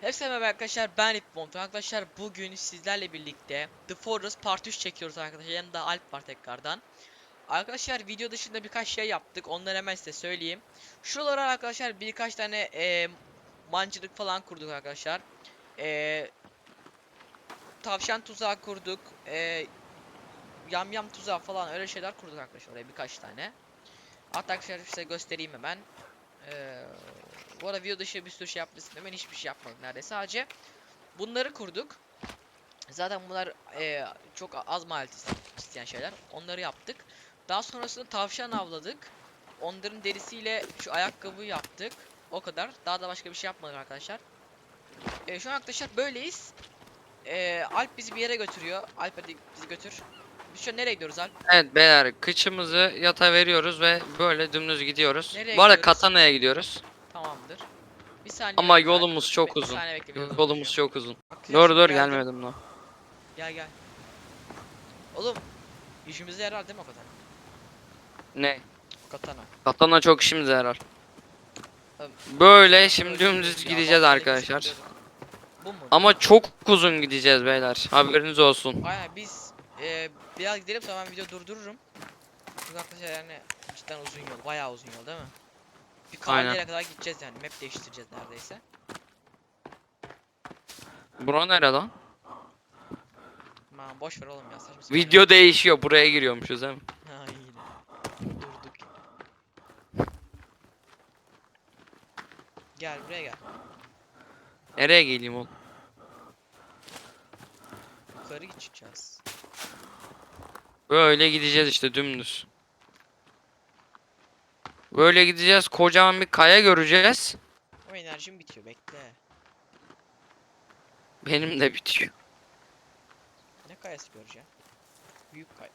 Hepsi merhaba arkadaşlar ben Ripmont arkadaşlar bugün sizlerle birlikte The Forest Part 3 çekiyoruz arkadaşlar. Yanında Alp var tekrardan. Arkadaşlar video dışında birkaç şey yaptık. Onları hemen size söyleyeyim. Şuralara arkadaşlar birkaç tane e, mancınık falan kurduk arkadaşlar. E, Tavşan tuzağı kurduk. E, Yam yam tuzağı falan öyle şeyler kurduk arkadaşlar. Oraya birkaç tane. Hatta arkadaşlar size göstereyim hemen Bu arada video dışı bir sürü şey yapmışsın hemen hiçbir şey yapmadık neredeyse sadece bunları kurduk. Zaten bunlar eee, çok az maliyet isteyen şeyler. Onları yaptık. Daha sonrasında tavşan avladık. Onların derisiyle şu ayakkabı yaptık. O kadar. Daha da başka bir şey yapmadık arkadaşlar. Eee, şu an arkadaşlar böyleyiz. Eee, Alp bizi bir yere götürüyor. Alp hadi bizi götür. An nereye gidiyoruz Alp? Evet beyler kıçımızı yata veriyoruz ve böyle dümdüz gidiyoruz. Nereye Bu arada gidiyoruz? Katana'ya gidiyoruz. Tamamdır. Bir saniye Ama bekle. yolumuz çok bir uzun. saniye bekle, bir Yolumuz çok uzun. Bak, Dur gelmedim lan. Gel gel. Oğlum işimize yarar değil mi o katana? Ne? O katana. Katana çok işimize yarar. Böyle şimdi dümdüz ya, gideceğiz bak, arkadaşlar. Bu mu? Ama çok uzun gideceğiz beyler. Haberiniz olsun. Aynen biz e, biraz gidelim sonra ben video durdururum. Çünkü arkadaşlar yani cidden uzun yol. Bayağı uzun yol değil mi? Bir kahveye kadar gideceğiz yani. Map değiştireceğiz neredeyse. Bura nere lan? Aman boş ver oğlum ya saçma sapan. Video değişiyor. Buraya giriyormuşuz mi? Ha. Durduk. Gel buraya gel. Nereye geleyim oğlum? Yukarı gideceğiz. Böyle gideceğiz işte dümdüz. Böyle gideceğiz. Kocaman bir kaya göreceğiz. O enerjim bitiyor bekle. Benim de bitiyor. Ne kayası göreceğim? Büyük kay.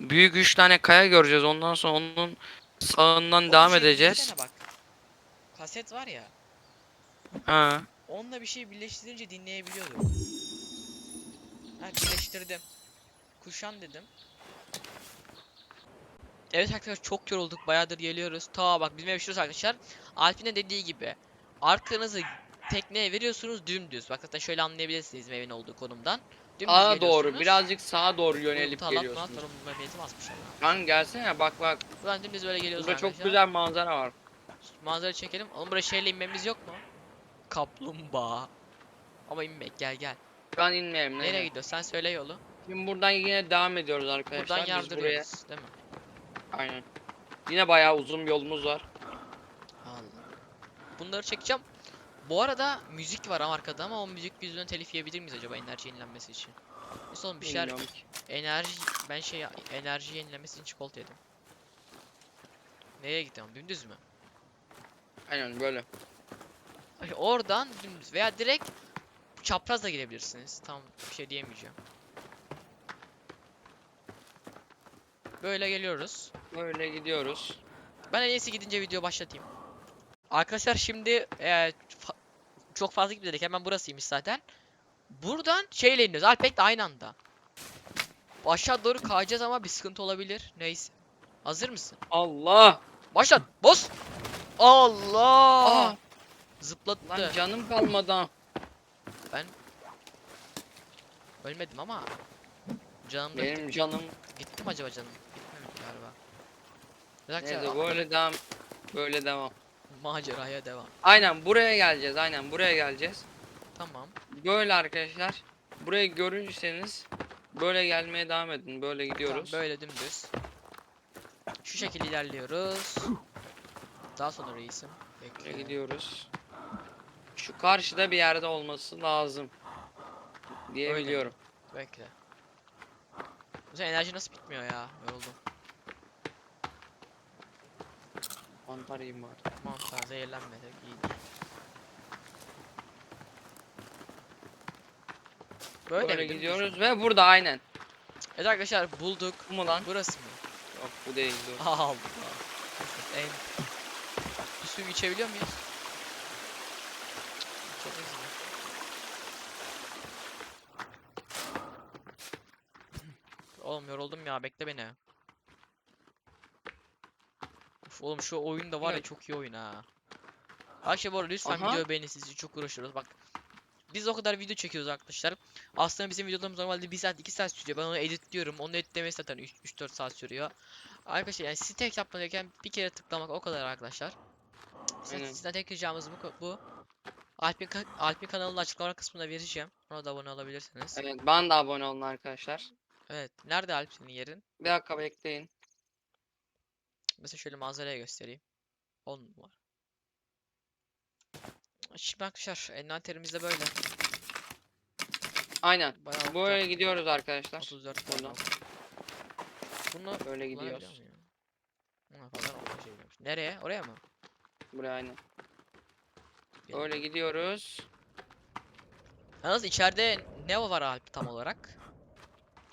Büyük 3 tane kaya göreceğiz. Ondan sonra onun sağından Oğlum devam şey edeceğiz. Bak. Kaset var ya. Ha. Onunla bir şey birleştirince dinleyebiliyordum. Ha birleştirdim. Kuşan dedim. Evet arkadaşlar çok yorulduk. Bayağıdır geliyoruz. Ta bak bizim ev şurası arkadaşlar. Alp'in de dediği gibi. Arkanızı tekneye veriyorsunuz dümdüz. Bak zaten şöyle anlayabilirsiniz evin olduğu konumdan. Dümdüz Sağa doğru, geliyorsunuz. birazcık sağa doğru yönelip talat geliyorsun. malat var, oğlum, memnuniyetim azmış ama. Kan gelsene bak bak. Buradan dümdüz böyle geliyoruz Burada çok arkadaşlar. güzel manzara var. Manzara çekelim. Oğlum buraya şeyle inmemiz yok mu? Kaplumbağa. Ama inmek gel gel. Şu an inmeyelim. Nereye gidiyoruz? Sen söyle yolu. Şimdi buradan yine devam ediyoruz arkadaşlar. Buradan Biz buraya. yardırıyoruz değil mi? Aynen. Yine bayağı uzun bir yolumuz var. Allah. Bunları çekeceğim. Bu arada müzik var ama arkada ama o müzik yüzünden telif yiyebilir miyiz acaba enerji yenilenmesi için? Neyse oğlum bir şeyler Bilmiyorum ki. enerji ben şey enerji yenilenmesi için çikolata yedim. Nereye gidiyorum? Dümdüz mü? Aynen böyle. Ay, Oradan dümdüz veya direkt çaprazla girebilirsiniz. Tam bir şey diyemeyeceğim. Böyle geliyoruz. Böyle gidiyoruz. Ben en iyisi gidince video başlatayım. Arkadaşlar şimdi eee, fa- çok fazla gitmedik. Hemen burasıymış zaten. Buradan şeyle iniyoruz. Alpek de aynı anda. Aşağı doğru kayacağız ama bir sıkıntı olabilir. Neyse. Hazır mısın? Allah! Başlat. Boz. Allah. Aa! Zıplattı. Lan canım kalmadı ha. Ölmedim ama. Canım da Benim canım. gitti mi acaba canım? Gitmemiş galiba. Neyse böyle devam. Böyle devam. Maceraya devam. Aynen buraya geleceğiz. Aynen buraya geleceğiz. Tamam. Böyle arkadaşlar. Burayı görürseniz böyle gelmeye devam edin. Böyle gidiyoruz. Tamam, böyle dümdüz. Şu şekilde ilerliyoruz. Daha sonra reisim. Böyle Bekle. gidiyoruz. Şu karşıda bir yerde olması lazım. Diye Öyle biliyorum. Bekle. Bu sefer enerji nasıl bitmiyor ya? Yoruldum. Mantar yiyeyim bari. Mantar zehirlenmedik. iyi. Böyle, Böyle gidiyoruz ve burada aynen. Evet arkadaşlar bulduk. Bu mu lan? Burası mı? Yok bu değil. Dur. Allah. En... Bir suyu içebiliyor muyuz? İçeriz mi? Oğlum yoruldum ya bekle beni. Uf, oğlum şu oyun da var ya çok iyi oyun ha. Ayşe bu arada lütfen Aha. video beğenin sizi çok uğraşıyoruz bak. Biz o kadar video çekiyoruz arkadaşlar. Aslında bizim videolarımız normalde 1 saat 2 saat sürüyor. Ben onu editliyorum. Onu editlemesi zaten 3-4 saat sürüyor. Arkadaşlar yani yapmanız gereken bir kere tıklamak o kadar arkadaşlar. Aynen. Sizden tek ricamız bu. bu. Alp'in, Alp'in kanalının açıklama kısmına vereceğim. Ona da abone olabilirsiniz. Evet ben de abone olun arkadaşlar. Nerede Alp senin yerin? Bir dakika bekleyin. Mesela şöyle manzaraya göstereyim. 10 numara. Şimdi arkadaşlar envanterimizde böyle. Aynen. Bayağı Böyle gidiyoruz arkadaşlar. 34 Buradan. Bunu Böyle gidiyoruz. falan şey yapmış. Nereye? Oraya mı? Buraya aynen. Gel. Öyle gidiyoruz. Yalnız içeride ne var Alp tam olarak?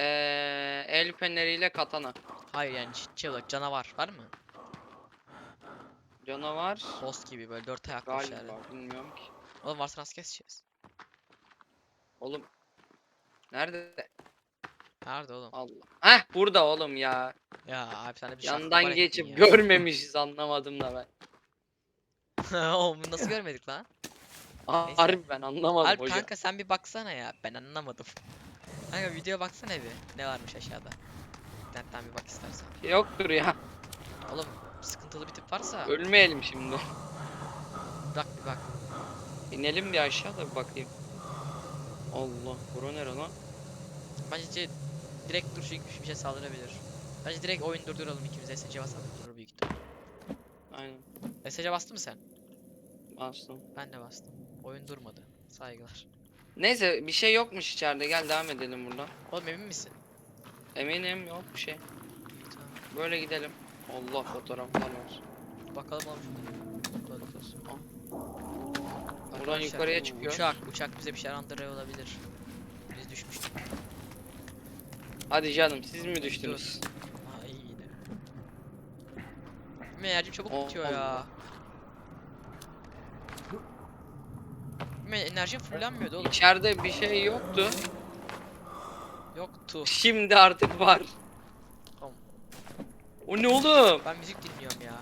Ee, el feneriyle katana. Hayır yani olarak canavar var mı? Canavar. Boss gibi böyle dört ayaklı Galiba içeride. bilmiyorum ki. Oğlum varsa nasıl keseceğiz? Oğlum. Nerede? Nerede oğlum? Allah. Heh burada oğlum ya. Ya abi sen de bir Yandan geçip ya. görmemişiz anlamadım da ben. Oğlum nasıl görmedik lan? Harbi ben anlamadım Alp hocam. kanka sen bir baksana ya ben anlamadım. Kanka videoya baksana bir. Ne varmış aşağıda? İnternetten bir bak istersen. Yoktur ya. Oğlum sıkıntılı bir tip varsa Ölmeyelim şimdi. bak bir bak. İnelim bir aşağıda bir bakayım. Allah. Bura nere lan? Bence direkt dur çünkü bir şey saldırabilir. Bence direkt oyun durduralım ikimiz SC basalım durur büyük ihtimal. Aynen. SC bastı mı sen? Bastım. Ben de bastım. Oyun durmadı. Saygılar. Neyse bir şey yokmuş içeride. Gel devam edelim buradan. Oğlum emin misin? Eminim yok bir şey. Tamam. Böyle gidelim. Allah fotoğraflar var. Bakalım oğlum şurada. Buradan Arkadaşlar, yukarıya çıkıyor. Uçak, uçak bize bir şeyler andırıyor olabilir. Biz düşmüştük. Hadi canım siz mi düştünüz? Benim enerjim çabuk Oh, bitiyor ya. Benim enerjim fullenmiyordu oğlum. İçeride bir şey yoktu. Yoktu. Şimdi artık var. Tamam. O ne oğlum? Ben müzik dinliyorum ya.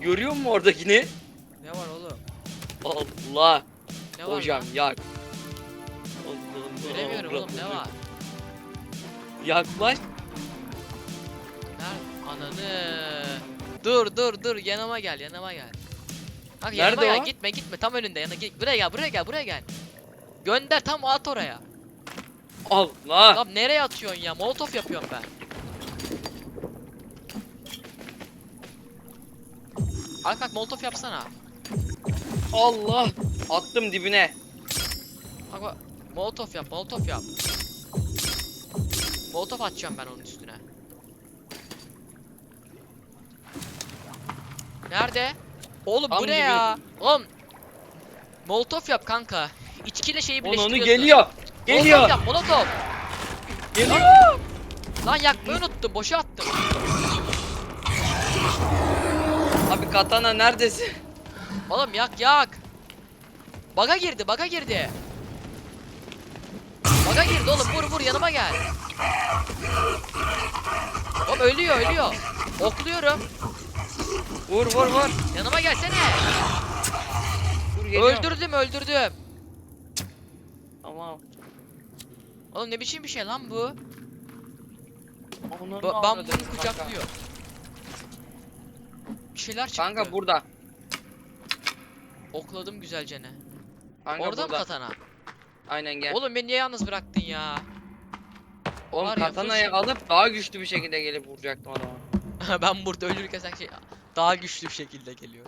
Görüyor musun oradakini? Ne var oğlum? Allah. Ne var Hocam lan? yak. Allah'ım. Göremiyorum oğlum ne var? Yaklaş. Nerede? Ananı. Dur dur dur yanıma gel yanıma gel. Yanıma Nerede gel o? gitme gitme tam önünde yana git buraya gel buraya gel buraya gel. Gönder tam at oraya. Allah. Lan nereye atıyorsun ya? Molotof yapıyorum ben. Al kalk molotof yapsana. Allah. Attım dibine. Bak bak. Molotof yap, molotof yap. Molotof atacağım ben onun üstüne. Nerede? Oğlum Tam bu ne dibine. ya? Oğlum. Molotof yap kanka. İçkiyle şeyi Onu onu birleştiriyorsun. geliyor. Molotof Geliyor. yap, molotof. Geliyor. Lan yakmayı unuttum, boşa attım. Abi katana neredesin? Oğlum yak yak. Baga girdi, baga girdi. Baga girdi oğlum vur vur yanıma gel. Oğlum ölüyor ölüyor. Okluyorum. Vur vur vur. Yanıma gelsene. Geliyor. Öldürdüm öldürdüm. Tamam. Oğlum ne biçim bir şey lan bu? Onu Ba bambu kucaklıyor. Bir şeyler çıktı. Kanka burada. Okladım güzelce ne. Kanka Orada burada. mı katana? Aynen gel. Oğlum beni niye yalnız bıraktın ya? Oğlum var ya, katanayı full- alıp daha güçlü bir şekilde gelip vuracaktım adama. ben burada ölürken sen şey daha güçlü bir şekilde geliyor.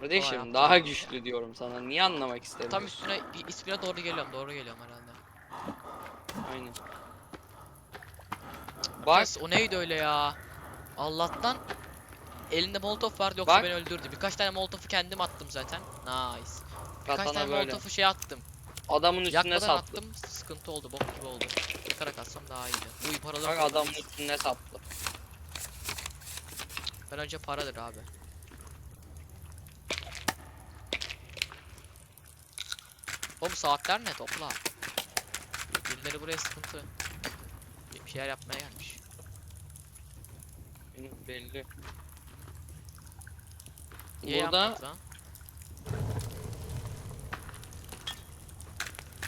Kardeşim daha güçlü diyorum sana. Niye anlamak istemiyorsun? Tam üstüne ismine doğru geliyorum. Doğru geliyorum herhalde. Aynen. Bak Bak. O neydi öyle ya? Allah'tan elinde molotof vardı yoksa Bak. beni öldürdü. Birkaç tane molotofu kendim attım zaten. Nice. Birkaç katana tane böyle. molotofu şey attım. Adamın üstüne Yakmadan sattı. attım. Sıkıntı oldu. Bok gibi oldu. Yakarak atsam daha iyiydi. Uy paraları Bak adamın üstüne sattı. Ben önce paradır abi. Oğlum saatler ne topla. Birileri buraya sıkıntı. Bir şeyler yapmaya gelmiş. Belli. Niye Burada lan?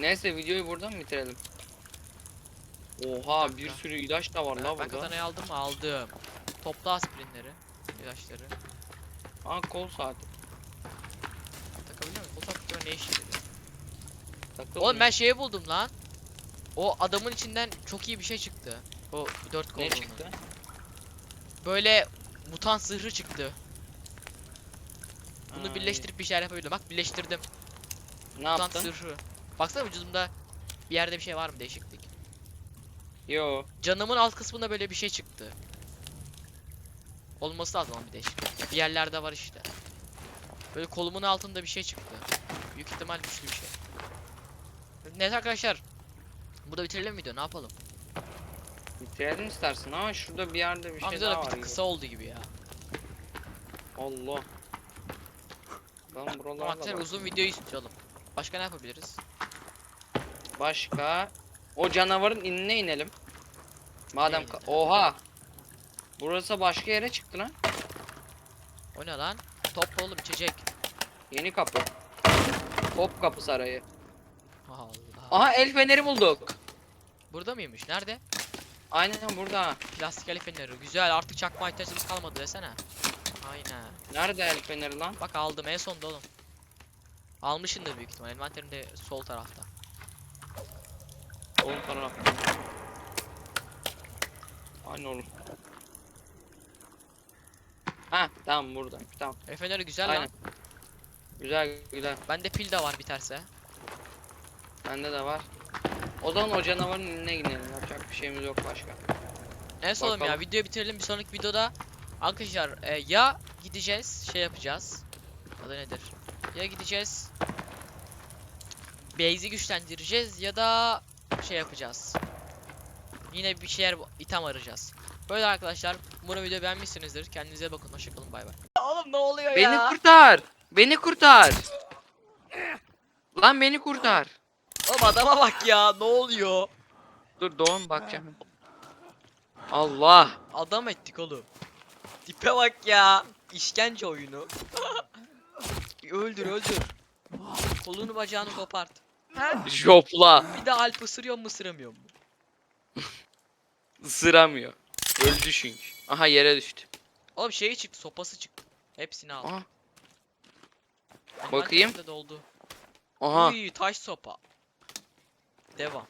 neyse videoyu buradan mı bitirelim? Oha bir sürü ilaç da var Ben, la ben burada. katanayı aldım mı? Aldım. Topla aspirinleri. İlaçları. Aa kol saati. Takabiliyor muyum? Bu takıyor ne işe yarıyor? Takılmıyor. Oğlum ben şeyi buldum lan. O adamın içinden çok iyi bir şey çıktı. O dört ne kolluğunun. çıktı? Böyle mutant zırhı çıktı. Bunu Ay, birleştirip bir şeyler yapabilirim. Bak birleştirdim. Ne Mutant yaptın? zırhı. Baksana vücudumda bir yerde bir şey var mı değişiklik. Yo. Canımın alt kısmında böyle bir şey çıktı. Olması lazım bir değişiklik. Bir yerlerde var işte. Böyle kolumun altında bir şey çıktı. Büyük ihtimal güçlü bir şey. Neyse arkadaşlar. Burada bitirelim video? Ne yapalım? Bitirelim istersin ama şurada bir yerde bir şey Hamza daha da bir var. tık gibi. kısa oldu gibi ya. Allah. Ben buralarda arkadaşlar bak- uzun video istiyorum. Başka ne yapabiliriz? Başka o canavarın inine inelim. Madem ka- oha. Burası başka yere çıktı lan. O ne lan? Top oğlum içecek. Yeni kapı. Top kapı sarayı. Allah. Aha el feneri bulduk. Burada mıymış? Nerede? Aynen burada. Plastik el feneri. Güzel artık çakma ihtiyacımız kalmadı desene. Aynen. Nerede el feneri lan? Bak aldım en sonda oğlum. Almışındır büyük ihtimal. Envanterim de sol tarafta. Sol taraf. Aynen oğlum. Ha tamam burada. Tamam. El feneri güzel Aynen. lan. Güzel güzel. Bende pil de var biterse. Bende de var. O zaman o canavarın inine gidelim. Yapacak bir şeyimiz yok başka. Neyse oğlum ya videoyu bitirelim bir sonraki videoda. Arkadaşlar e, ya gideceğiz şey yapacağız. Adı nedir? Ya gideceğiz. Base'i güçlendireceğiz ya da şey yapacağız. Yine bir şeyler item arayacağız. Böyle arkadaşlar. Umarım videoyu beğenmişsinizdir. Kendinize bakın. Hoşçakalın. Bay bay. Oğlum ne oluyor Beni kurtar. Beni kurtar. Lan beni kurtar. Oğlum adama bak ya. Ne oluyor? Dur doğum bakacağım. Allah. Adam ettik oğlum. Tipe bak ya. İşkence oyunu. öldür öldür. Kolunu bacağını kopart. Ha? Jopla. Bir de Alp ısırıyor mu ısıramıyor mu? Isıramıyor. Öldü çünkü. Aha yere düştü. Oğlum şeyi çıktı sopası çıktı. Hepsini al. Aha. Envanterim bakayım. doldu. Aha. Uy taş sopa. Devam.